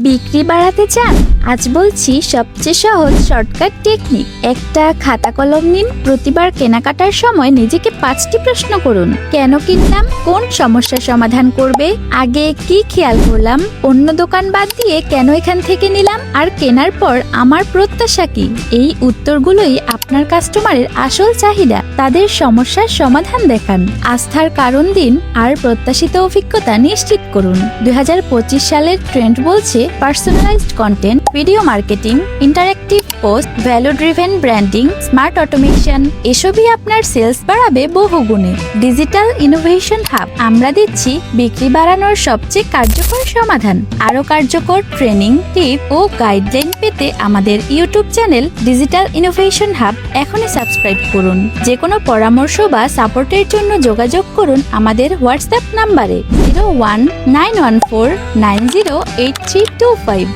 বিক্রি বাড়াতে চান? আজ বলছি সবচেয়ে সহজ শর্টকাট টেকনিক একটা খাতা কলম নিন। প্রতিবার কেনাকাটার সময় নিজেকে পাঁচটি প্রশ্ন করুন। কেন কিনলাম? কোন সমস্যার সমাধান করবে? আগে কি খেয়াল করলাম? অন্য দোকান বাদ দিয়ে কেন এখান থেকে নিলাম? আর কেনার পর আমার প্রত্যাশা কি? এই উত্তরগুলোই আপনার কাস্টমারের আসল চাহিদা। তাদের সমস্যার সমাধান দেখান। আস্থার কারণ দিন আর প্রত্যাশিত অভিজ্ঞতা নিশ্চিত করুন। দুই হাজার পঁচিশ সালের ট্রেন্ড বলছে personalised content video marketing interactive post value driven branding smart automation এসবই আপনার সেলস বাড়াবে বহুগুণে। ডিজিটাল ইনোভেশন হাব আমরা দিচ্ছি বিক্রি বাড়ানোর সবচেয়ে কার্যকর সমাধান। আরও কার্যকর ট্রেনিং টিপ ও গাইডলাইন পেতে আমাদের YouTube channel digital innovation hub এখনই সাবস্ক্রাইব করুন। যে কোনো পরামর্শ বা সাপোর্টের জন্য যোগাযোগ করুন আমাদের হোয়াটসঅ্যাপ নাম্বারে। Zero one nine one four nine zero eight three two five